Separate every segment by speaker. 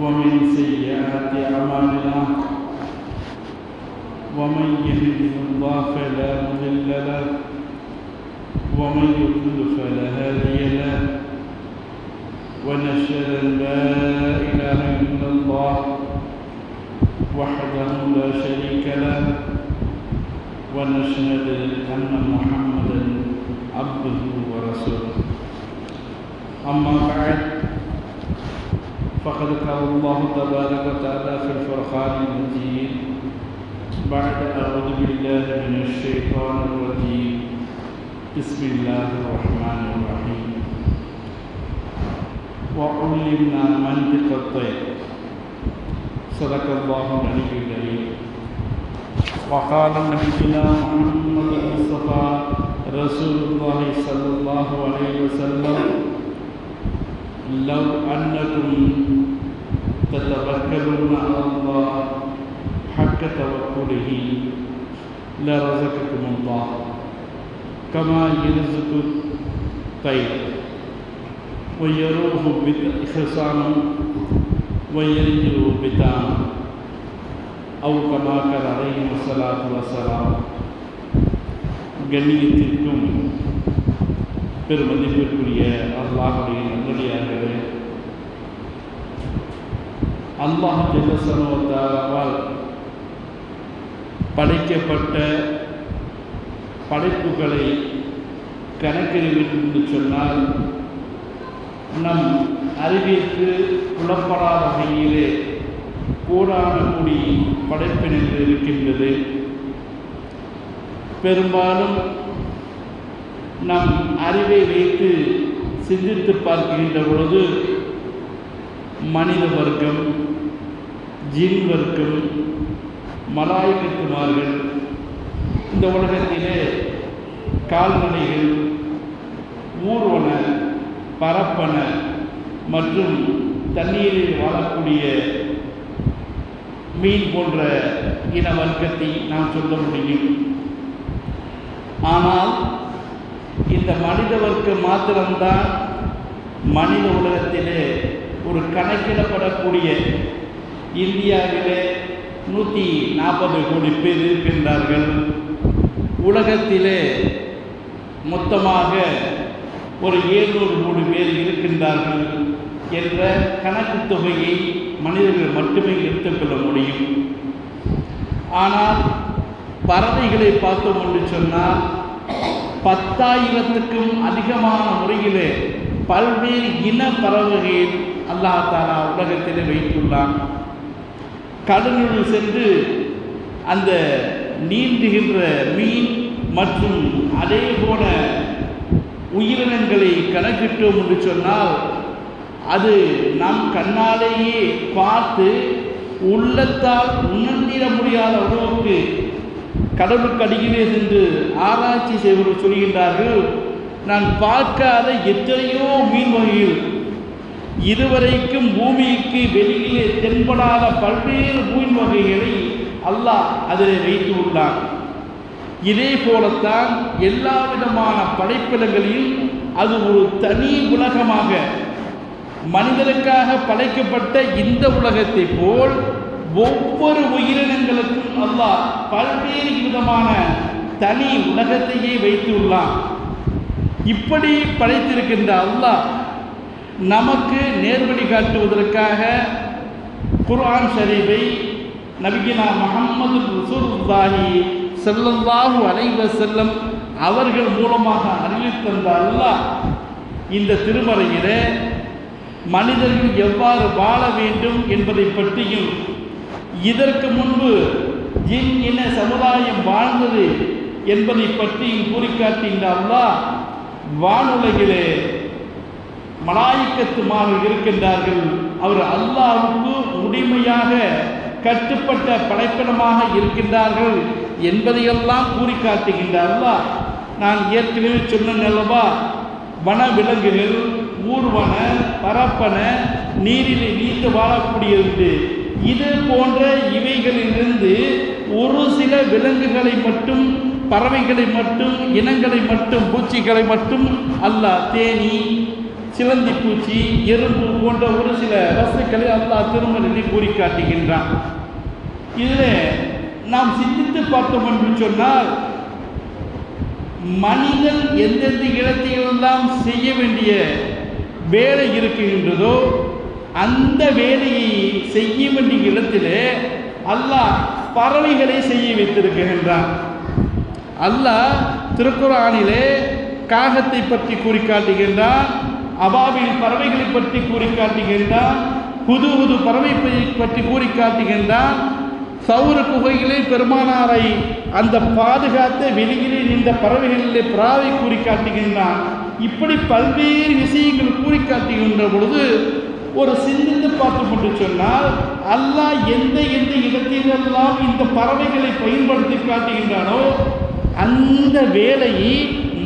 Speaker 1: ومن سيئات أعمالنا ومن يهده الله فلا مضل له ومن يضلل فلا هادي له ونشهد أن لا إله إلا الله وحده لا شريك له ونشهد أن محمدا عبده ورسوله. أما بعد فقد قال الله تبارك وتعالى في الفرقان المجيد. بعد أعوذ بالله من الشيطان الرجيم. بسم الله الرحمن الرحيم. وعلمنا منطق الطير. صدق الله العلي الكريم وقال نبينا محمد المصطفى رسول الله صلى الله عليه وسلم لو أنكم تتوكلون على الله حق توكله لرزقكم الله كما يرزق الطير ويروه بخصام ويرجع بتام أو كما قال عليه الصلاة والسلام கண்ணியத்திற்கும் பெருமதிப்பிற்குரிய அல்லாஹுடைய நல்லடியார்களே அல்லாஹ் ஜெல்லசனோத்தாரால் படைக்கப்பட்ட படைப்புகளை கணக்கிட என்று சொன்னால் நம் அறிவிற்கு புலப்படாத வகையிலே கூடான கூடி படைப்பினங்கள் இருக்கின்றது. பெரும்பாலும் நம் அறிவை வைத்து சிந்தித்து பார்க்கின்ற பொழுது மனித வர்க்கம் ஜின் வர்க்கம் இந்த உலகத்திலே கால்நடைகள் ஊர்வன பரப்பன மற்றும் தண்ணீரில் வாழக்கூடிய மீன் போன்ற இன வர்க்கத்தை நாம் சொல்ல முடியும். ஆனால் இந்த மனித வர்க்கம் மாத்திரம்தான் மனித உலகத்திலே ஒரு கணக்கிடப்படக்கூடிய இந்தியாவிலே நூற்றி நாற்பது கோடி பேர் இருக்கின்றார்கள். உலகத்திலே மொத்தமாக ஒரு ஏழ்நூறு கோடி பேர் இருக்கின்றார்கள் என்ற கணக்கு தொகையை மனிதர்கள் மட்டுமே எடுத்துக்கொள்ள முடியும். ஆனால் பறவைகளை பார்த்தோம் என்று சொன்னால் பத்தாயிரத்துக்கும் அதிகமான முறையிலே பல்வேறு இன பறவைகள் அல்லாஹாலா உலகத்திலே வைத்துள்ளான். கடலுள் சென்று அந்த நீந்துகின்ற மீன் மற்றும் அதே போல உயிரினங்களை கணக்கிட்டோம் என்று சொன்னால் அது நம் கண்ணாலேயே பார்த்து உள்ளத்தால் உணர்ந்திட முடியாத அளவுக்கு கடவுளுக்கு அடியிலே சென்று ஆராய்ச்சி செய்வர்கள் சொல்கின்றார்கள் நான் பார்க்காத எத்தனையோ மீன் வகைகள் இதுவரைக்கும் பூமிக்கு வெளியிலே தென்படாத பல்வேறு பூமி வகைகளை அல்லாஹ் அதில் வைத்து உள்ளான். இதே போலத்தான் எல்லா விதமான படைப்பிடங்களையும் அது ஒரு தனி உலகமாக மனிதனுக்காக படைக்கப்பட்ட இந்த உலகத்தை போல் ஒவ்வொரு உயிரினங்களுக்கும் அல்லாஹ் பல்வேறு விதமான தனி உலகத்தையே வைத்துள்ளான் இப்படி படைத்திருக்கின்ற அல்லாஹ் நமக்கு நேர்வழி காட்டுவதற்காக குர்ஆன் ஷரீஃபை நபிகினா முகமது ரசூலுல்லாஹி செல்லல்லாஹு அலைவ செல்லம் அவர்கள் மூலமாக அறிவித்தந்த அல்லாஹ் இந்த திருமறையிலே மனிதர்கள் எவ்வாறு வாழ வேண்டும் என்பதை பற்றியும் இதற்கு முன்பு ஜின் இன சமுதாயம் வாழ்ந்தது என்பதை பற்றியும் கூறிக்காட்டுகின்ற அல்லாஹ் வானுலகிலே மலாய்க்கத்துமாக இருக்கின்றார்கள். அவர் அல்லாவுக்கு உரிமையாக கட்டுப்பட்ட படைப்பினமாக இருக்கின்றார்கள் என்பதையெல்லாம் கூறி காட்டுகின்ற அல்லாஹ் நான் ஏற்கனவே சொன்ன அல்லவா வன விலங்குகள் ஊர்வன பரப்பன நீரில் நீந்து வாழக்கூடியது. இது போன்ற இவைகளிலிருந்து ஒரு சில விலங்குகளை மட்டும் பறவைகளை மட்டும் இனங்களை மட்டும் பூச்சிகளை மட்டும் அல்லாஹ் தேனி சிலந்தி பூச்சி எறும்பு போன்ற ஒரு சில வசுக்களை அல்லாஹ் திருமணத்தில் கூறி காட்டுகின்றான் இதில் நாம் சிந்தித்து பார்த்தோம் என்று சொன்னால் மனிதன் எந்தெந்த இடத்திலெல்லாம் செய்ய வேண்டிய வேலை இருக்கின்றதோ அந்த வேலையை செய்ய வேண்டிய இடத்திலே அல்லாஹ் பறவைகளை செய்ய வைத்திருக்கின்றான். அல்லாஹ் திருக்குறானிலே காகத்தை பற்றி கூறி காட்டுகின்றான் அபாவில் பறவைகளை பற்றி கூறி காட்டுகின்றான் புது புது பறவை பற்றி கூறி காட்டுகின்றான் சௌர குகையிலே பெருமானாரை அந்த பாதுகாத்த வெளியிலே நின்ற பறவைகளிலே பிராவை கூறி காட்டுகின்றான் இப்படி பல்வேறு விஷயங்கள் கூறி காட்டுகின்ற பொழுது ஒரு சிந்தித்து பார்த்து கொண்டு சொன்னால் அல்லாஹ் எந்த எந்த இடத்திலெல்லாம் இந்த பறவைகளை பயன்படுத்தி காட்டுகின்றானோ அந்த வேலையை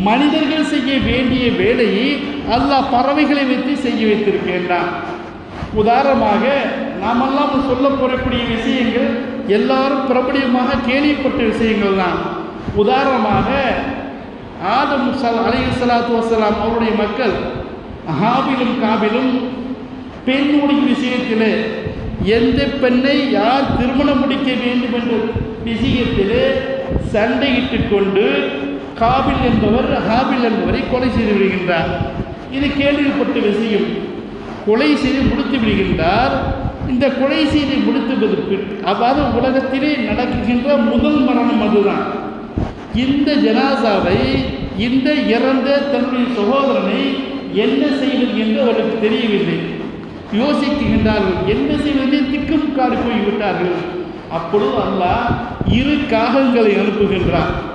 Speaker 1: மனிதர்கள் செய்ய வேண்டிய வேலையை அல்லாஹ் பறவைகளை வைத்து செய்ய வைத்திருக்கின்றான். உதாரணமாக நாமெல்லாம் சொல்ல போறக்கூடிய விஷயங்கள் எல்லாரும் பிரபலியமாக கேள்விப்பட்ட விஷயங்கள் தான். உதாரணமாக ஆதம் அலி சலாத்து வசலாம் அவருடைய மக்கள் ஹாபிலும் காபிலும் பெண்ணுடைய விஷயத்தில் எந்த பெண்ணை யார் திருமணம் முடிக்க வேண்டும் என்ற விஷயத்தில் சண்டையிட்டு கொண்டு காபில் என்பவர் ஹாபில் என்பவரை கொலை செய்து விடுகின்றார். இது கேள்விப்பட்ட விஷயம். கொலை செய்து முடித்து விடுகின்றார். இந்த கொலை செய்து முடித்துவதற்கு அவ்வாறு உலகத்திலே நடக்குகின்ற முதல் மரணம் அதுதான். இந்த ஜனாசாவை இந்த இறந்த தன்னுடைய சகோதரனை என்ன செய்வது என்று அவருக்கு தெரியவில்லை. யோசிக்கின்றார்கள் என்ன செய்வது? திக்குமுக்காடு போய்விட்டார்கள். அப்பொழுது அல்லாஹ் இரு காகங்களை அனுப்புகின்றார்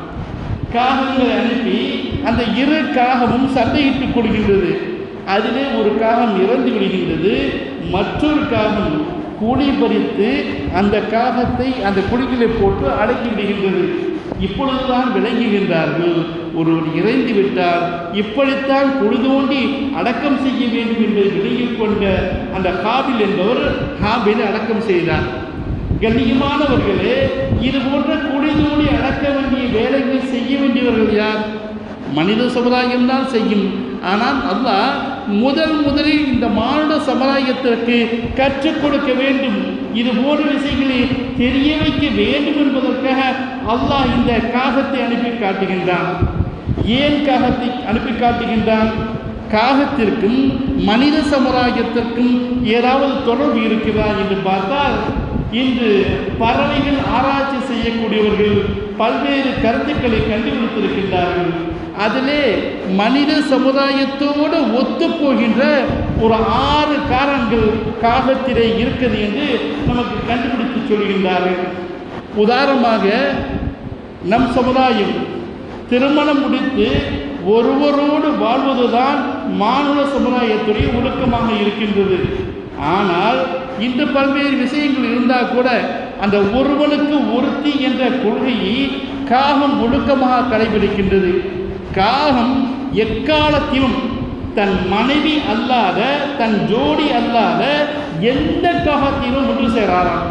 Speaker 1: காகங்களை அனுப்பி அந்த இரு காகமும் சண்டையிட்டுக் கொள்கின்றது. அதிலே ஒரு காகம் இறந்து விடுகின்றது. மற்றொரு காகம் குழி பறித்து அந்த காகத்தை அந்த குழிகளை போட்டு அடக்கி விடுகின்றது. இப்பொழுதுதான் விளங்குகின்றார்கள். ஒருவர் இறைந்து விட்டால் இப்படித்தான் குழி தோண்டி அடக்கம் செய்ய வேண்டும் என்பதை விளங்கிக் கொண்ட அந்த ஹாபில் என்பவர் ஹாபில் அடக்கம் செய்தார். கண்ணியமானவர்களே இது போன்ற குழி தோண்டி அடக்க வேண்டிய வேலைகள் செய்ய வேண்டியவர்கள் யார்? மனித சமுதாயம் தான் செய்யும். ஆனால் அல்லாஹ் முதல் முதலில் இந்த மானுட சமுதாயத்திற்கு கற்றுக் கொடுக்க வேண்டும். இது போன்ற விஷயங்களை தெரிய வைக்க வேண்டும் என்பதற்காக அல்லாஹ் இந்த காகத்தை அனுப்பி காட்டுகின்றான். ஏன் காகத்தை அனுப்பி காட்டுகின்றான்? காகத்திற்கும் மனித சமுதாயத்திற்கும் ஏதாவது தொடர்பு இருக்கிறதா என்று பார்த்தால் இன்று பறவைகள் ஆராய்ச்சி செய்யக்கூடியவர்கள் பல்வேறு கருத்துக்களை கண்டுபிடித்திருக்கின்றார்கள். அதிலே மனித சமுதாயத்தோடு ஒத்துப்போகின்ற ஒரு ஆறு காரணங்கள் காகத்திலே இருக்குது என்று நமக்கு கண்டுபிடித்து சொல்கின்றார்கள். உதாரணமாக நம் சமுதாயம் திருமணம் முடித்து ஒருவரோடு வாழ்வதுதான் மானுட சமுதாயத்துடைய ஒழுக்கமாக இருக்கின்றது. ஆனால் இன்று பல்வேறு விஷயங்கள் இருந்தால் கூட அந்த ஒருவனுக்கு ஒருத்தி என்ற கொள்கையை காகம் ஒழுக்கமாக கடைபிடிக்கின்றது. காகம் எக்காலத்திலும் தன் மனைவி அல்லாத தன் ஜோடி அல்லாத எந்த காகத்திலும் ஒன்று சேராராம்.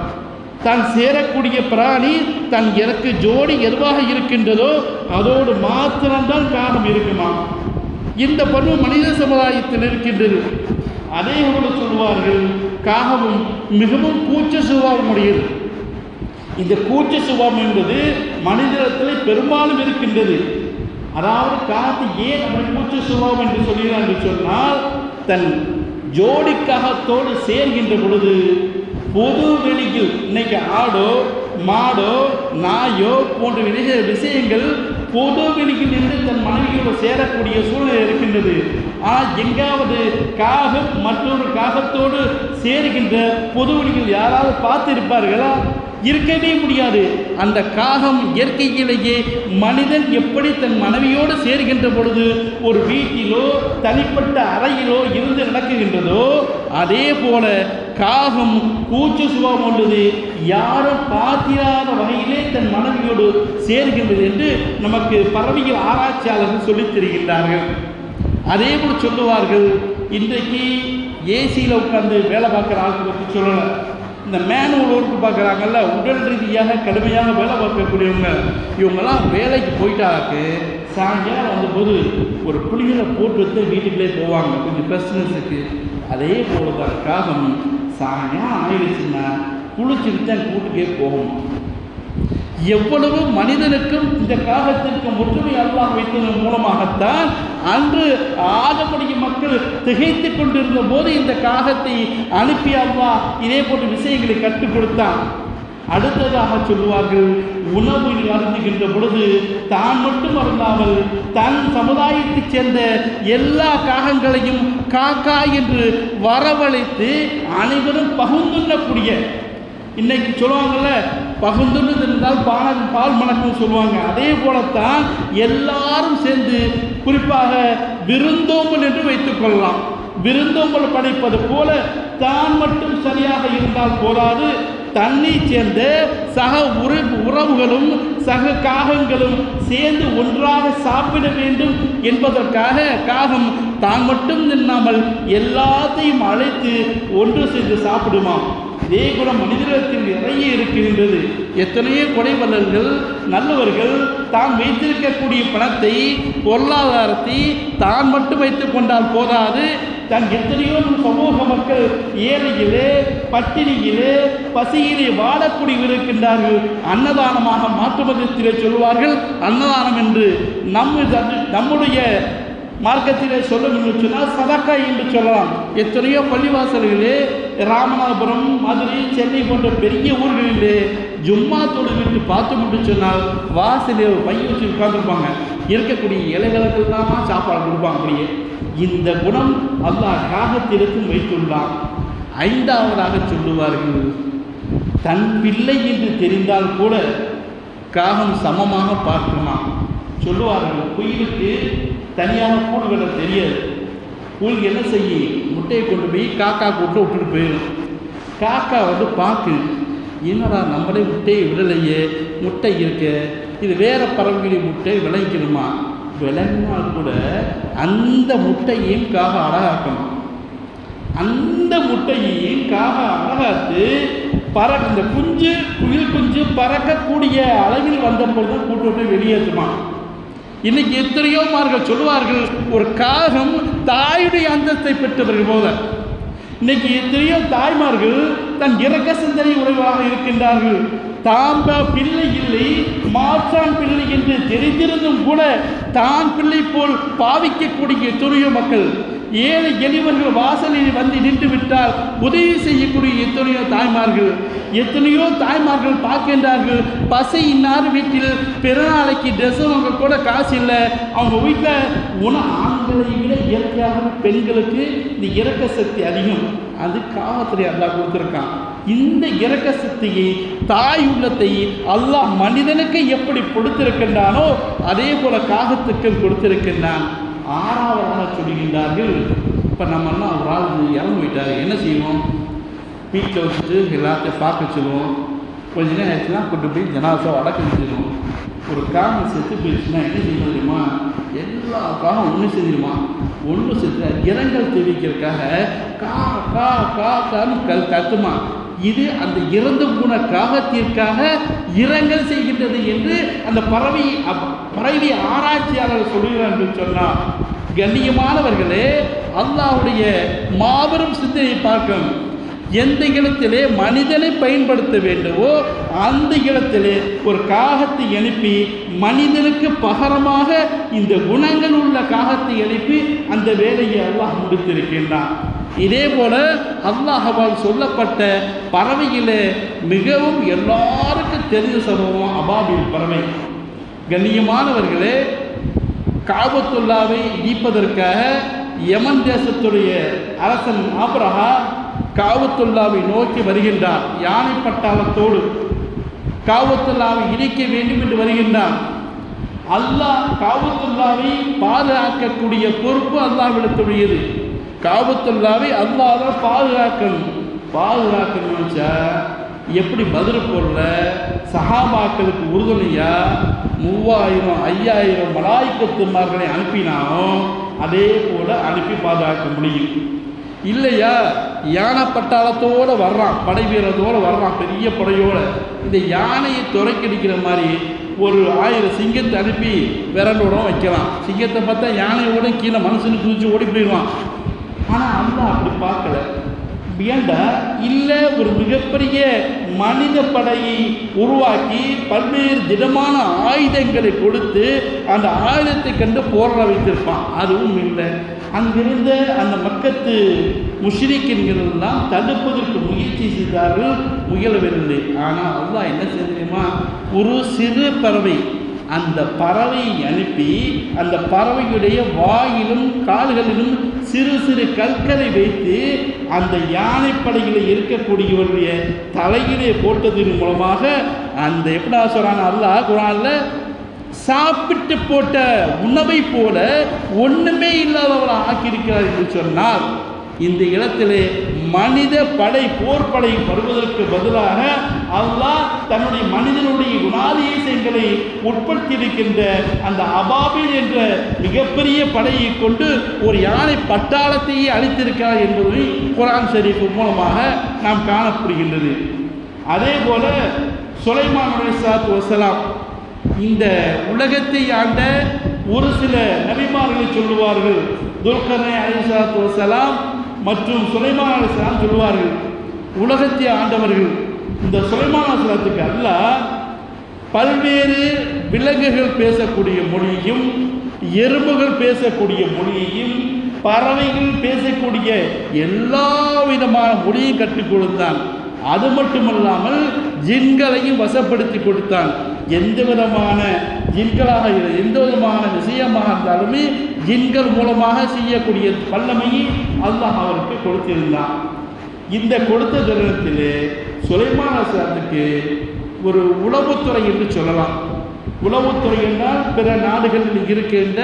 Speaker 1: தான் சேரக்கூடிய பிராணி தன் எனக்கு ஜோடி எதுவாக இருக்கின்றதோ அதோடு மாத்திரம்தான் காகம் இருக்குமா இந்த பருவம் மனித சமுதாயத்தில் இருக்கின்றது. அதே போல சொல்வார்கள் காகமும் மிகவும் கூச்ச சுபாவம் உடையது. இந்த கூச்ச சுபாவம் என்பது மனிதத்தில் பெரும்பாலும் இருக்கின்றது. அதாவது காத்து ஏன் அப்படி கூச்ச சுபாவம் என்று சொல்கிறார் என்று சொன்னால் தன் ஜோடிக்காகத்தோடு சேர்கின்ற பொழுது பொது வெளியில் இன்னைக்கு ஆடோ மாடோ நாயோ போன்ற விஷய விஷயங்கள் பொது வெளியில் நின்று தன் மனைவியோடு சேரக்கூடிய சூழ்நிலை இருக்கின்றது. ஆனால் எங்காவது காகம் மற்றொரு காகத்தோடு சேருகின்ற பொது வெளியில் யாராவது பார்த்து இருப்பார்களா இருக்கவே முடியாது. அந்த காகம் இயற்கையிலேயே மனிதன் எப்படி தன் மனைவியோடு சேர்கின்ற பொழுது ஒரு வீட்டிலோ தனிப்பட்ட அறையிலோ இருந்து நடக்குகின்றதோ அதே போல காகம் கூச்ச சுபாவம் உள்ளது. யாரும் பார்த்திராத வகையிலே தன் மனைவியோடு சேர்கின்றது என்று நமக்கு பறவைகள் ஆராய்ச்சியாளர்கள் சொல்லித் தருகின்றார்கள். அதே போல் சொல்லுவார்கள் இன்றைக்கு ஏசியில் உட்கார்ந்து வேலை பார்க்குற ஆளுக்கு பற்றி சொல்லலை. இந்த மேனுவல் ஒர்க்கு பார்க்குறாங்கல்ல உடல் ரீதியாக கடுமையாக வேலை பார்க்கக்கூடியவங்க. இவங்கெல்லாம் வேலைக்கு போயிட்டாக்கு சாயங்காலம் வந்தபோது ஒரு புளிகளை போட்டு வந்து வீட்டுக்குள்ளே போவாங்க. கொஞ்சம் பிஸ்னஸுக்கு அதே போல தான் காகம் சாயம் ஆயிடுச்சுன்னா குளிச்சுட்டு தான் கூட்டுக்கே போகணும். எவ்வளவு மனிதனுக்கும் இந்த காகத்திற்கும் ஒற்றுமை அல்லாஹ் வைத்ததன் மூலமாகத்தான் அன்று ஆதமுடைய மக்கள் திகைத்து கொண்டிருந்த போது இந்த காகத்தை அனுப்பி அல்லாஹ் இதே போன்ற விஷயங்களை கற்றுக் கொடுத்தான். அடுத்ததாக சொல்லுவார்கள் உணவு அருந்துகின்ற பொழுது தான் மட்டும் அருந்தாமல் தன் சமுதாயத்தைச் சேர்ந்த எல்லா காகங்களையும் காக்கா என்று வரவழைத்து அனைவரும் பகுந்துண்ணக்கூடிய இன்னைக்கு சொல்லுவாங்கல்ல பகுந்துன்னு இருந்தால் பால் பால் மணக்கும் சொல்லுவாங்க. அதே போலத்தான் எல்லாரும் சேர்ந்து குறிப்பாக விருந்தோம்பல் என்று வைத்துக் கொள்ளலாம். விருந்தோம்பல் படைப்பது போல தான் மட்டும் சரியாக இருந்தால் போதாது. தன்னை சேர்ந்த சக உற உறவுகளும் சக காகங்களும் சேர்ந்து ஒன்றாக சாப்பிட வேண்டும் என்பதற்காக காகம் தான் மட்டும் நின்னாமல் எல்லாத்தையும் அழைத்து ஒன்று சேர்ந்து சாப்பிடுமாம் இதே குணம் மனிதத்தில் நிறைய இருக்கின்றது. எத்தனையோ கொடைவல்லர்கள் நல்லவர்கள் தான் வைத்திருக்கக்கூடிய பணத்தை பொருளாதாரத்தை தான் மட்டும் வைத்துக் கொண்டால் போதாது. தன் எத்தனையோ சமூக மக்கள் ஏழையிலே பட்டினியிலே பசியிலே வாழக்கூடிய இருக்கின்றார்கள். அன்னதானமாக மாற்றுமதத்திலே சொல்வார்கள் அன்னதானம் என்று நம்ம நம்முடைய மார்க்கத்திலே சொல்லும் என்று சொன்னால் சதக்கா என்று சொல்லலாம். எத்தனையோ பள்ளிவாசல்களே ராமநாதபுரம் மதுரை சென்னை போன்ற பெரிய ஊர்களிலே ஜும்மா தொழுவிட்டு பார்த்து மட்டும் சொன்னால் வாசலே ஒரு பைய வச்சு உட்காந்துருப்பாங்க இருக்கக்கூடிய இலைகளுக்கு தான் சாப்பாடு கொடுப்பாங்க அப்படியே. இந்த குணம் அல்லாஹ் காகத்திற்கும் வைத்துள்ளான். ஐந்தாவதாக சொல்லுவார்கள் தன் பிள்ளை என்று தெரிந்தால் கூட காகம் சமமாக பார்க்குமா? சொல்லுவார்கள் குயிலுக்கு தனியாக கூடுகளை தெரியாது. உங்களுக்கு என்ன செய்யும் முட்டையை கொண்டு போய் காக்கா கூட்டு விட்டுட்டு போயிடும் காக்கா வந்து பார்க்கு என்னடா நம்மளே முட்டையை விடலையே முட்டை இருக்கு இது வேற பறவைகளின் முட்டை விளைவிக்கணுமா? விளங்கினால் கூட அந்த முட்டையையும் காக அழகாக்கணும். அந்த முட்டையையும் காக அழகாத்து பறக்க இந்த குஞ்சு குயில் குஞ்சு பறக்கக்கூடிய அளவில் வந்த பொழுது கூட்டு விட்டு வெளியேற்றுமா? இன்னைக்கு எத்தனையோ மார்கள் சொல்லுவார்கள் ஒரு காகம் தாயுடைய அந்தஸ்தை பெற்றவர்கள் போல. இன்னைக்கு எத்தனையோ தாய்மார்கள் தன் இறக்க சிந்தனை உடையவராக இருக்கின்றார்கள். தாம்ப பிள்ளை இல்லை மாற்றான் பிள்ளை என்று தெரிந்திருந்தும் கூட தான் பிள்ளை போல் பாவிக்கக்கூடிய எத்தனையோ மக்கள் ஏழை எளிவர்கள் வாசலில் வந்து நின்று விட்டால் உதவி செய்யக்கூடிய எத்தனையோ தாய்மார்கள் எத்தனையோ தாய்மார்கள் பார்க்கின்றார்கள். பசை இன்னார் வீட்டில் பிறநாளைக்கு ட்ரெஸ் வாங்க கூட காசு இல்லை. அவங்க வீட்டில் உண ஆண்களை விட இயற்கையாக பெண்களுக்கு இந்த இறக்க சக்தி அதிகம். அது காவத்திரை அல்லா கொடுத்துருக்கான். இந்த இறக்க சக்தியை தாய் உள்ளத்தை அல்லாஹ் மனிதனுக்கு எப்படி கொடுத்திருக்கின்றானோ அதே போல காகத்துக்கும் கொடுத்திருக்கின்றான். ஆறாவதாக சொல்லுகின்றார்கள். இப்போ நம்மெல்லாம் ஒரு ஆள் இறந்து போயிட்டார். என்ன செய்வோம்? வீட்டில் வச்சுட்டு எல்லாத்தையும் பார்க்க சொல்லுவோம். கொஞ்ச நேரம் ஆச்சுன்னா கொண்டு போய் ஜனாசா வடக்கு செஞ்சிடுவோம் ஒரு காரணம் செத்து போயிடுச்சுன்னா என்ன செய்ய தெரியுமா? எல்லா காலம் ஒன்று செஞ்சிருமா ஒன்று செத்து இரங்கல் தெரிவிக்கிறதுக்காக கா கா கா கான்னு கல் கத்துமா இது அந்த இறந்து போன காகத்திற்காக இரங்கல் செய்கின்றது என்று அந்த பறவை அப்- பறவை ஆராய்ச்சியாளர் சொல்கிறார் என்று சொன்னார் கண்ணியமானவர்களே அல்லாவுடைய மாபெரும் சிந்தனை பார்க்கும். எந்த இடத்திலே மனிதனை பயன்படுத்த வேண்டுமோ அந்த இடத்திலே ஒரு காகத்தை எழுப்பி மனிதனுக்கு பகரமாக இந்த குணங்கள் உள்ள காகத்தை எழுப்பி அந்த வேலையை அல்லாஹ் முடித்திருக்கின்றான். இதே போல அல்லாஹவால் சொல்லப்பட்ட பறவையிலே மிகவும் எல்லாருக்கும் தெரிஞ்ச சம்பவம் அபாபில் பறவை. கண்ணியமானவர்களே காபத்துல்லாவை இடிப்பதற்காக யமன் தேசத்துடைய அரசன் ஆப்ரஹா காவத்துல்லாவை நோக்கி வருகின்றார். யானை பட்டாளத்தோடு காவத்துல்லாவை இடிக்க வேண்டும் என்று வருகின்றான் அல்லாஹ் காவத்துல்லாவை பாதுகாக்கக்கூடிய பொறுப்பு அல்லாவிடத்துடையது காபத்துல்லாவை அல்லாஹ் தான் பாதுகாக்கணும். பாதுகாக்கணும்னு வச்சா எப்படி பதில் போடல? சஹாபாக்களுக்கு உறுதுணையா? மூவாயிரம் ஐயாயிரம் மலாய்க்கத்துமார்களை அனுப்பினாலும் அதே போல அனுப்பி பாதுகாக்க முடியும். இல்லையா? யானை பட்டாளத்தோடு வர்றான் படை வீரத்தோடு வர்றான் பெரிய படையோடு. இந்த யானையை துறைக்கடிக்கிற மாதிரி ஒரு ஆயிரம் சிங்கத்தை அனுப்பி விரலோட வைக்கலாம். சிங்கத்தை பார்த்தா யானையோட கீழே மனுஷனு குதிச்சு ஓடி போயிடுவான். ஆனால் அல்லாஹ் அப்படி பார்க்கல. ஏண்டா? இல்லை ஒரு மிகப்பெரிய மனித படையை உருவாக்கி பல்வேறு திடமான ஆயுதங்களை கொடுத்து அந்த ஆயுதத்தை கண்டு போராட வைத்திருப்பான். அதுவும் இல்லை. அங்கிருந்த அந்த மக்கத்து முஷ்ரிக்கின்களெல்லாம் தடுப்பதற்கு முயற்சி செய்தார்கள். முயலவில்லை. ஆனால் அல்லாஹ் என்ன செய்ய ஒரு சிறு பறவை அந்த பறவையை அனுப்பி அந்த பறவையுடைய வாயிலும் கால்களிலும் சிறு சிறு கற்களை வைத்து அந்த யானைப்படையில் இருக்கக்கூடியவருடைய தலையிலே போட்டதன் மூலமாக அந்த எப்படா சொல்கிறாங்க அல்லாஹ் குரானில் சாப்பிட்டு போட்ட உணவை போல ஒன்றுமே இல்லாதவரை ஆக்கியிருக்கிறார் என்று சொன்னால் இந்த இடத்திலே மனித படை போர்ப்படை வருவதற்கு பதிலாக அல்லாஹ் தன்னுடைய மனிதனுடைய குணாதிசயங்களை உட்படுத்தியிருக்கின்ற அந்த அபாபில் என்ற மிகப்பெரிய படையை கொண்டு ஒரு யானை பட்டாளத்தையே அளித்திருக்கிறார் என்பதை குரான் ஷரீஃப் மூலமாக நாம் காணப்படுகின்றது. அதே போல சுலைமான் அலைஹிஸ்ஸலாத்து வசலாம் இந்த உலகத்தை ஆண்ட ஒரு சில நபிமார்களை சொல்லுவார்கள் துல்கர்னை சாத் வசலாம் மற்றும் சுலைமான் அலிஸ்லாம் சொல்லுவார்கள் உலகத்தை ஆண்டவர்கள் இந்த சுலைமான் அலிஸ்லாத்துக்கு அல்ல பல்வேறு விலங்குகள் பேசக்கூடிய மொழியையும் எறும்புகள் பேசக்கூடிய மொழியையும் பறவைகள் பேசக்கூடிய எல்லா விதமான மொழியும் கற்றுக் கொடுத்தான். அது மட்டுமல்லாமல் ஜின்களையும் வசப்படுத்தி கொடுத்தான். எந்த விதமான ஜின்களாக எந்த விதமான விஷயமாக இருந்தாலுமே ஜின்கள் மூலமாக செய்யக்கூடிய வல்லமையை அல்லாஹ் அவருக்கு கொடுத்திருந்தான். இந்த கொடுத்த தருணத்தில் சுலைமான் அலிஸ்லாத்துக்கு ஒரு உளவுத்துறை என்று சொல்லலாம். உளவுத்துறை என்றால் பிற நாடுகளில் இருக்கின்ற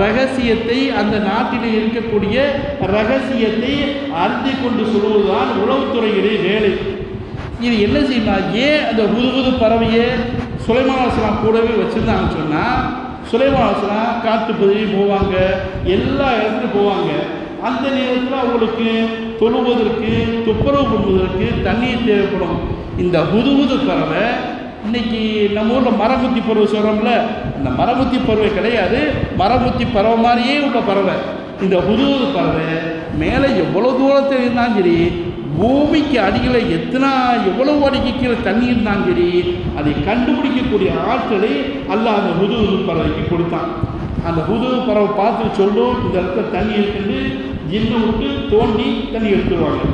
Speaker 1: ரகசியத்தை அந்த நாட்டில் இருக்கக்கூடிய ரகசியத்தை அறிந்து கொண்டு சொல்வதுதான் உளவுத்துறையுடைய வேலை. இது என்ன செய்யணும் ஏன் அந்த புது புது பறவையை சுலைமான் அலிஸ்லாம் கூடவே வச்சுருந்தாங்கன்னு சொன்னால் சுலைமாசனா காற்று பதவி போவாங்க எல்லா இடத்துலையும் போவாங்க. அந்த நேரத்தில் அவங்களுக்கு தொழுவதற்கு துப்புரவு பண்ணுவதற்கு தண்ணீர் தேவைப்படும். இந்த புது புது பறவை இன்னைக்கு நம்ம ஊரில் மரமுத்தி பறவை சொல்கிறோம்ல அந்த மரமுத்தி பறவை கிடையாது. மரமுத்தி பறவை மாதிரியே உள்ள பறவை. இந்த புது பறவை மேலே எவ்வளோ தூரத்தில் இருந்தாலும் சரி பூமிக்கு அடியில் எத்தனா எவ்வளவு அடிக்கு கீழே தண்ணி இருந்தாலும் சரி அதை கண்டுபிடிக்கக்கூடிய ஆற்றலை அல்ல அந்த புது பறவைக்கு கொடுத்தான். அந்த புது பறவை பார்த்து சொல்லும் இந்த இடத்துல தண்ணி இருக்குன்னு ஜின்னை விட்டு தோண்டி தண்ணி எடுத்துருவாங்க.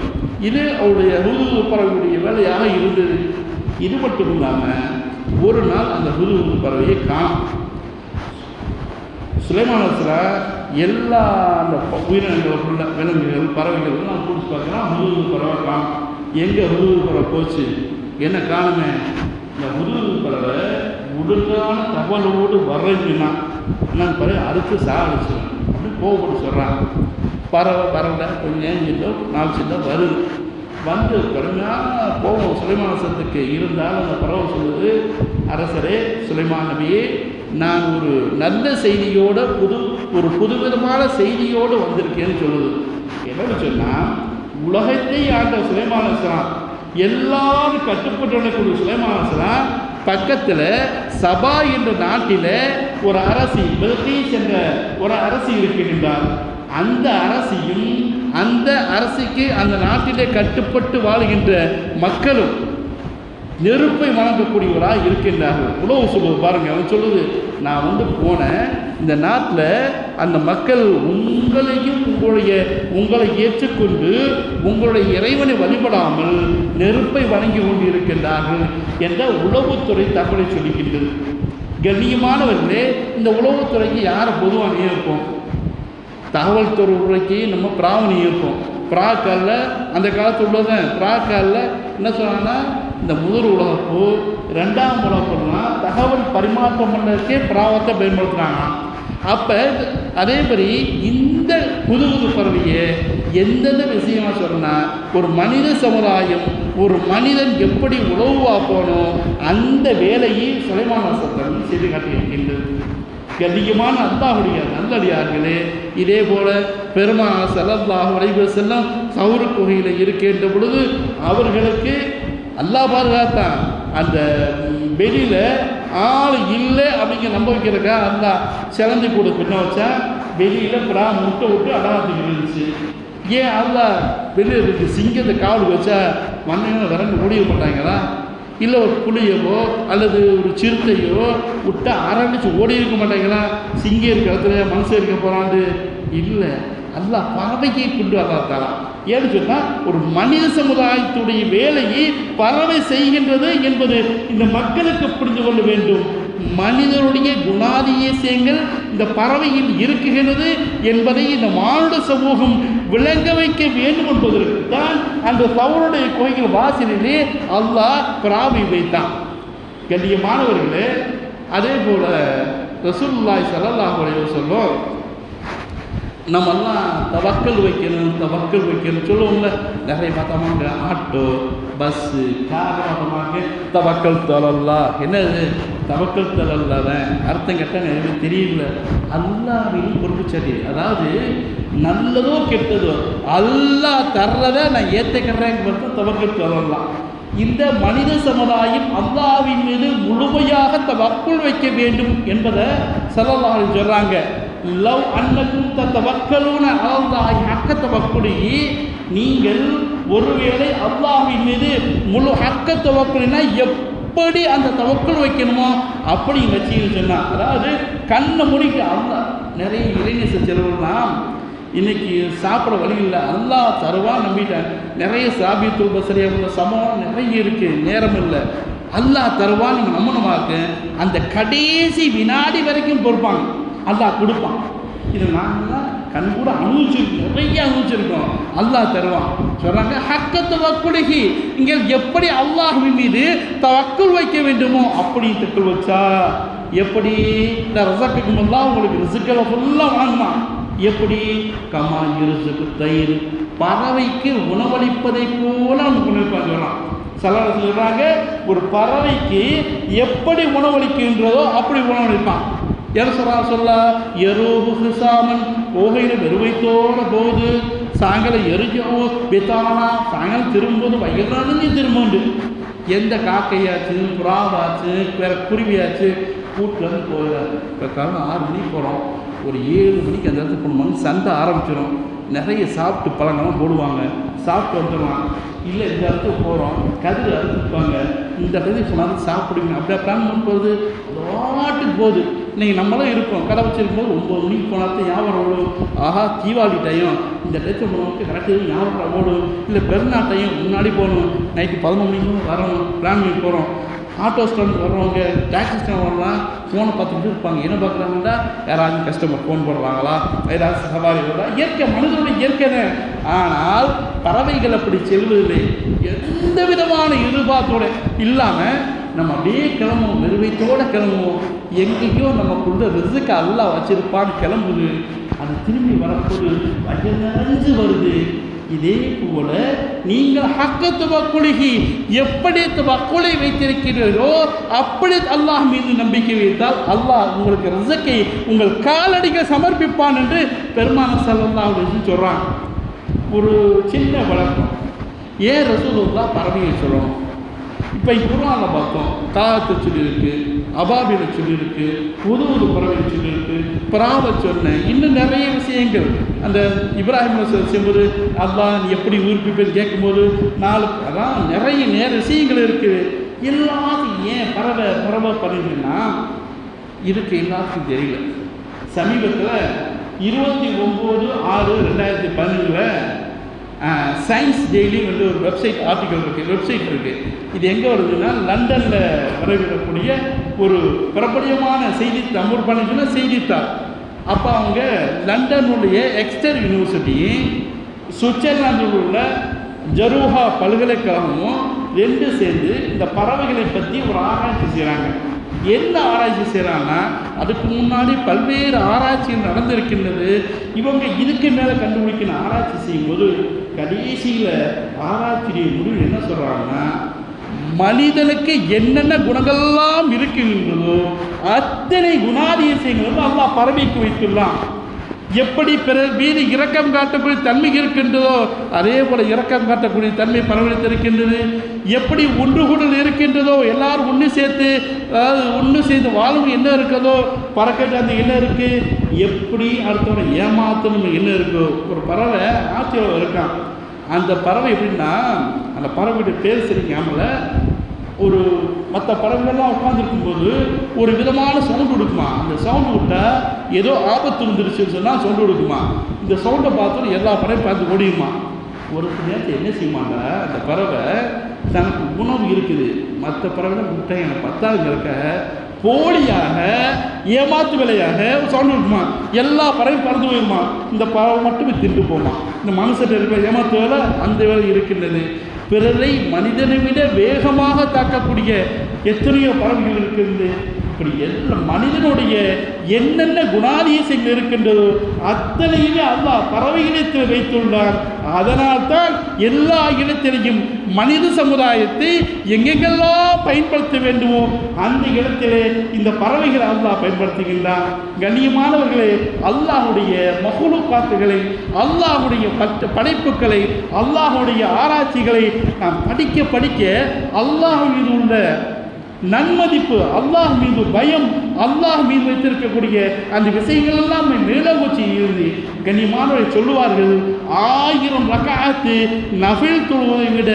Speaker 1: இது அவருடைய புது பறவையுடைய வேலையாக இருந்தது. இது மட்டும் இல்லாமல் ஒரு நாள் அந்த புது புது பறவையை காணும். சுலைமானத்தில் எல்லா அந்த உயிரினங்களுக்குள்ள விலங்குகள் பறவைகள் நான் பிடிச்சி பார்க்கலாம் முதுகு பறவை காணும். எங்கே முதுகு பறவை போச்சு? என்ன காணுமே? இந்த முதுகு பறவை உடலான தகவலோடு வர்றீங்கன்னா நான் பறவை அறுத்து சாகடிச்சிடும் அப்படின்னு கோவப்பட்டு சொல்கிறான் பறவை பறவை கொஞ்சம் ஏஞ்சிட்டோ நாலு சிட்டோ வருது. வந்து கடுமையான கோபம் சுலைமானசத்துக்கு இருந்தாலும் அந்த பறவை சொல்லுது அரசரே சுலைமான் நபியே நான் ஒரு நல்ல செய்தியோட புது ஒரு புதுவிதமான செய்தியோடு வந்திருக்கேன்னு சொல்லுது. என்னன்னு சொன்னால் உலகத்தை ஆண்ட சுலைமானசலாம் எல்லாரும் கட்டுப்பட்டவனுக்கு நடக்கூடிய சுலைமானசலாம் பக்கத்தில் சபா என்ற நாட்டில் ஒரு அரசி பில்கீஸ் என்ற ஒரு அரசி இருக்கின்றார். அந்த அரசியும் அந்த அரசிக்கு அந்த நாட்டிலே கட்டுப்பட்டு வாழுகின்ற மக்களும் நெருப்பை வணங்கக்கூடியவராக இருக்கின்றார்கள். உழவு சொல்லுது பாருங்க அவன் சொல்லுது நான் வந்து போனேன் இந்த நாட்டில் அந்த மக்கள் உங்களையும் உங்களுடைய உங்களை ஏற்றுக்கொண்டு உங்களுடைய இறைவனை வழிபடாமல் நெருப்பை வணங்கி கொண்டு இருக்கின்றார்கள் என்ற உளவுத்துறை தகவலை சொல்லிக்கின்றது கண்ணியமானவர்களே இந்த உளவுத்துறைக்கு யாரை பொதுவாக நியமிப்போம் தகவல் துறைக்கு நம்ம பிராவை நியமிப்போம் பிராக்கல்ல அந்த காலத்து உள்ளதான் பிராக்கல்ல என்ன சொன்னாங்கன்னா இந்த முதல் உலகப்போ ரெண்டாம் உலகப்போனா தகவல் பரிமாற்றம் பண்ணுறதுக்கே பிராவத்தை பயன்படுத்துகிறாங்க அப்போ அதே மாதிரி இந்த புது புது பறவையை எந்தெந்த விஷயமாக சொன்னால் ஒரு மனித சமுதாயம் ஒரு மனிதன் எப்படி உழவு போனோ அந்த வேலையை சுலைமான சத்தம் செய்து காட்டியிருக்கின்றது. கண்ணியமான அல்லாஹுடைய நல்லடியார்களே இதே போல பெருமான செல்லல்லாஹ் வரைவு செல்லம் சவுரு குகையில் இருக்கின்ற பொழுது அவர்களுக்கு அல்லாஹ் பாதுகாத்தான். அந்த வெளியில் ஆள் இல்லை அப்படிங்கிற நம்ப வைக்கிறக்கா அல்லா சிலந்தி கூட பின்ன வச்சா வெளியில் பிரா முட்டை விட்டு அடாத்துக்கு இருந்துச்சு ஏன் அல்லா வெளியில் இருக்கு சிங்கத்தை காவல் வச்சா மண்ணில் விரண்டு முடிய மாட்டாங்களா? இல்லை ஒரு புளியவோ அல்லது ஒரு சிறுத்தையோ விட்டா ஆரம்பிச்சு ஓடி இருக்க மாட்டாங்களா? சிங்கம் இருக்க இடத்துல மனுஷன் இருக்க போகிறான்டு இல்லை அல்லாஹ் பறவையை கொண்டு வர்றான் ஏன்னு சொன்னால் ஒரு மனித சமுதாயத்துடைய வேலையை பறவை செய்கின்றது என்பது இந்த மக்களுக்கு புரிந்து கொள்ள வேண்டும். மனிதனுடைய குணாதிசயங்கள் இந்த பறவையில் இருக்குகிறது என்பதை இந்த மானுட சமூகம் விளங்க வைக்க வேண்டும் என்பதற்கு தான் அந்த சவுருடைய கோயில் வாசலிலே அல்லாஹ் பிராவி வைத்தான். கண்ணியமானவர்களே அதே போல ரசூல்லாய் சல்லல்லாஹு அலைஹி சொல்லும் நம்மெல்லாம் தவக்கல் வைக்கணும் தவக்கல் வைக்கணும் சொல்லுவோம்ல. நிறைய பார்த்தோமாங்க ஆட்டோ பஸ்ஸு கார் பார்த்தோமாங்க தவக்கல் தலல்லா என்னது? தவக்கல் தலல்லாதான் அர்த்தம் கேட்டால் நிறைய தெரியல. அல்லாவின் பொறுப்பு சரி அதாவது நல்லதோ கெட்டதோ அல்லாஹ் தர்றதை நான் ஏற்றுக்கிறேங்கிறது தவக்கல் தலல்லாம் இந்த மனித சமுதாயம் அல்லாவின் மீது முழுமையாக தவக்குள் வைக்க வேண்டும் என்பதை செலவாக சொல்கிறாங்க லவ் அன்னக்கும் தவக்கலுன்னு அல்லாஹ் ஹக்க தவக்குடி. நீங்கள் ஒருவேளை அல்லாவின் மீது முழு ஹக்க எப் எப்படி அந்த தவக்குள் வைக்கணுமோ அப்படி வச்சின்னு சொன்னான் அதாவது கண்ணை முடிக்க அந்த நிறைய இளைஞர் செலவுலாம் இன்னைக்கு சாப்பிட வழி இல்லை. எல்லா தருவா நம்பிட்டேன். நிறைய சாபித்துல் பசரியாக உள்ள சமம் நிறைய இருக்குது நேரம் இல்லை. அல்லா தருவா நீங்கள் நம்பணுமாக்கு அந்த கடைசி வினாடி வரைக்கும் பொறுப்பாங்க அல்லா கொடுப்பான். இது நாங்களாம் கண் கூட அனுபவிச்சிருக்கோம் நிறைய அனுபவிச்சிருக்கோம் அல்லாஹ் தருவான். சொல்கிறாங்க ஹக்கத்து வக்குலுகி இங்கே எப்படி அல்லாஹின் மீது தவக்குள் வைக்க வேண்டுமோ அப்படி தக்குள் வச்சா எப்படி இந்த ரசக்குக்கு முல்லாம் உங்களுக்கு ரிசுக்களை ஃபுல்லாக வாங்குமா எப்படி? கமா இருசுக்கு தயிர். பறவைக்கு உணவளிப்பதை போல அவங்க உணவிப்பான் சொல்கிறான் சில சொல்கிறாங்க ஒரு பறவைக்கு எப்படி உணவளிக்கின்றதோ அப்படி உணவளிப்பான். என்ன சொல்றா சொல்ல எருவு ஹிசாமன் ஓகையில் வெறுவைத்தோட போது சாயங்காலம் எரிஞ்சவோ பித்தானா சாயங்காலம் திரும்பும்போது வயல் நனைஞ்சு திரும்புண்டு. எந்த காக்கையாச்சு புறாவாச்சு வேற குருவியாச்சு கூட்டிலேருந்து போயிடாது இப்போ காலம் ஆறு மணிக்கு போகிறோம் ஒரு ஏழு மணிக்கு அந்த இடத்துக்கு போகணும்னு சந்தை ஆரம்பிச்சிடும் நிறைய சாப்பிட்டு பழங்கள்லாம் போடுவாங்க. சாப்பிட்டு வந்துடுவான் இல்லை இந்த இடத்துக்கு போகிறோம் கதிர் அறுத்துப்பாங்க. இந்த கதிர் சொன்னாலும் சாப்பிடுங்க. அப்படியே பிளான் பண்ண போகுது வாட்டுக்கு போகுது. இன்றைக்கி நம்மளாம் இருக்கோம். கடை வச்சிருக்கும் போது ஒம்பது மணிக்கு போனால் ஞாபகம் ஓடும். ஆஹா தீபாவளி டைம் இந்த டயத்தில் நமக்கு கரெக்டாக ஞாபகம் ஓடும். இல்லை பெருநாள் டைம் முன்னாடி போகணும். நைட்டு பதினொன்று மணிக்கு வரணும். பிளான் பண்ணி போகிறோம் ஆட்டோ ஸ்டாண்ட் வர்றவங்க டாக்ஸி ஸ்டாண்ட் வரலாம். ஃபோனை பார்த்துட்டு இருப்பாங்க. என்ன பார்க்குறாங்கன்னா யாராவது கஸ்டமர் ஃபோன் போடுறாங்களா ஏதாவது சவாரி வருதா? இயற்கை மனிதனுடைய இயற்கைன்னு ஆனால் பறவைகள் அப்படி செல்வதில்லை. எந்த விதமான எதிர்பார்த்தோட இல்லாமல் நம்ம அப்படியே கிளம்புவோம் வெறுவைத்தோடு கிளம்புவோம். எங்கேயோ நமக்குள்ள ரிசுக்கு அல்லா வச்சிருப்பான்னு கிளம்புது. அது திரும்பி வரப்போது வயல் வருது. இதே போல நீங்கள் ஹக்கத்து வக்குலிகி எப்படி வக்குலை வைத்திருக்கிறீர்களோ அப்படி அல்லாஹ் மீது நம்பிக்கை வைத்தால் அல்லாஹ் உங்களுக்கு ரிசக்கை உங்கள் காலடிகள் சமர்ப்பிப்பான் என்று பெருமான செல்லா அப்படின்னு சொல்கிறான் ஒரு சின்ன வழக்கம். ஏன் ரசூலுல்லா பரவியை சொல்லணும்? இப்போ குரானில் பார்த்தோம். தாகத்தை சொல்லியிருக்கு அபாபில சொல்லியிருக்கு புது புது பறவை சொல்லியிருக்கு பிராவை சொன்னேன் இன்னும் நிறைய விஷயங்கள். அந்த இப்ராஹிம் செய்யும்போது அல்லா நீ எப்படி உயிர்ப்பிப்பேன்னு கேட்கும்போது நாலு அதான் நிறைய நேர விஷயங்கள் இருக்குது எல்லாத்தையும் ஏன் பறவை பறவை பண்ணுதுன்னா இருக்கு எல்லாத்துக்கும் தெரியல. சமீபத்தில் இருபத்தி ஒம்பது ஆறு ரெண்டாயிரத்தி பதினஞ்சில் சயின்ஸ் டெய்லி வந்து ஒரு வெப்சைட் ஆர்டிக்கல் இருக்குது வெப்சைட் இருக்குது இது எங்கே வருதுன்னா லண்டனில் வரவிடக்கூடிய ஒரு பிரபலியமான செய்தி தமிழ் பண்ணிச்சுன்னா செய்தித்தாள் அப்போ அவங்க லண்டனுடைய எக்ஸ்டர் யூனிவர்சிட்டி சுவிட்சர்லாந்தில் உள்ள ஜருஹா பல்கலைக்கழகமும் ரெண்டு சேர்ந்து இந்த பறவைகளை பற்றி ஒரு ஆராய்ச்சி செய்கிறாங்க என்ன ஆராய்ச்சி செய்கிறாங்கன்னா அதுக்கு முன்னாடி பல்வேறு ஆராய்ச்சிகள் நடந்திருக்கின்றது. இவங்க இதுக்கு மேலே கண்டுபிடிக்கணும் ஆராய்ச்சி செய்யும்போது கடைசியில் ஆராய்ச்சியுடைய முடிவு என்ன சொல்கிறாங்கன்னா மனிதனுக்கு என்னென்ன குணங்கள்லாம் இருக்கின்றதோ அத்தனை குணாதிசயங்களும் அல்லாஹ் பறவைக்கு வைத்துள்ளான். எப்படி பிறர் மீது இரக்கம் காட்டக்கூடிய தன்மை இருக்கின்றதோ அதே போல இரக்கம் காட்டக்கூடிய தன்மை பரவழித்திருக்கின்றது. எப்படி ஒன்று கூடல் இருக்கின்றதோ எல்லாரும் ஒன்று சேர்த்து அதாவது ஒன்று சேர்ந்து வாழும் என்ன இருக்கிறதோ பறக்கட்டு அந்த என்ன இருக்கு? எப்படி அடுத்தவரை ஏமாத்தணும் என்ன இருக்கோ ஒரு பறவை ஆத்திரம் இருக்கான். அந்த பறவை எப்படின்னா அந்த பறவையுடைய பேர் சரிக்காமல ஒரு மற்ற பறவைகள்லாம் உட்காந்துருக்கும்போது ஒரு விதமான சவுண்டு கொடுக்குமா? அந்த சவுண்டு விட்டால் ஏதோ ஆபத்து வந்துருச்சுன்னு சொன்னால் சவுண்டு கொடுக்குமா? இந்த சவுண்டை பார்த்தோன்னு எல்லா பறவையும் பார்த்து ஓடியுமா ஒரு நேரத்தில் என்ன செய்யுமாண்டா? அந்த பறவை தனக்கு உணவு இருக்குது. மற்ற பறவை முட்டை எனக்கு பத்தாதுங்கிறக்க போலியாக ஏமாத்து வேலையாக சவுண்டு இருக்குமா எல்லா பறவையும் பறந்து போயிருமா? இந்த பறவை மட்டுமே திண்டு போமா? இந்த மனுஷன் இருக்கிற ஏமாத்து வேலை அந்த வேலை இருக்கின்றது. பிறரை மனிதனை விட வேகமாக தாக்கக்கூடிய எத்தனையோ பறவைகள் இருக்கிறது. இப்படி எல்லா மனிதனுடைய என்னென்ன குணாதிசயங்கள் இருக்கின்றதோ அத்தனையுமே அல்லாஹ் பறவையிடத்தில் வைத்துள்ளார் அதனால் தான் எல்லா இடத்திலையும் மனித சமுதாயத்தை எங்கெங்கெல்லாம் பயன்படுத்த வேண்டுமோ அந்த இடத்திலே இந்த பறவைகளை அல்லாஹ் பயன்படுத்துகின்றான். கண்ணியமானவர்களே அல்லாஹுடைய மகுழு பாத்துகளை அல்லாஹுடைய பட்ட படைப்புகளை அல்லாஹுடைய ஆராய்ச்சிகளை நாம் படிக்க படிக்க அல்லாஹ் மீது உள்ள நன்மதிப்பு அல்லாஹ் மீது பயம் அல்லாஹ் மீது வைத்திருக்கக்கூடிய அந்த விஷயங்கள் எல்லாம் நிலவுச்சி இருந்து கனிமானவரை சொல்லுவார்கள். ஆயிரம் ரக்காத்து நபில் தொழுவதை விட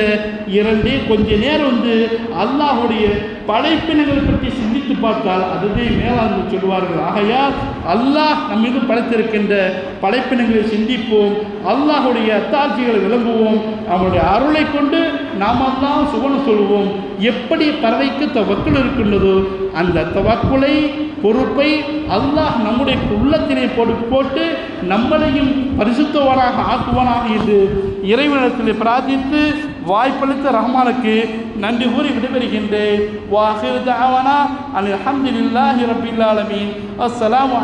Speaker 1: இரண்டே கொஞ்ச நேரம் வந்து அல்லாஹுடைய படைப்பினங்களை பற்றி சிந்தித்து பார்த்தால் அதுவே மேலாண்மை சொல்வார்கள் ஆகையால் அல்லாஹ் நம்மீது படைத்திருக்கின்ற படைப்பினங்களை சிந்திப்போம். அல்லாஹுடைய அத்தாட்சிகளை விளங்குவோம். அவனுடைய அருளை கொண்டு நாமெல்லாம் சுகனம் சொல்வோம் எப்படி பறவைக்கு தவக்குள் இருக்கின்றதோ அந்த தவக்குலை பொறுப்பை அல்லாஹ் நம்முடைய உள்ளத்தினை போட்டு போட்டு நம்மளையும் பரிசுத்தவனாக ஆக்குவனாக என்று இறைவனத்தில் பிரார்த்தித்து வாய்ப்பளித்த ரஹ்மானுக்கு நன்றி கூறி விடைபெறுகின்றேன். வாஹிர் தாவனா அல்ஹம்துலில்லாஹி ரப்பில் ஆலமீன் அஸ்ஸலாமு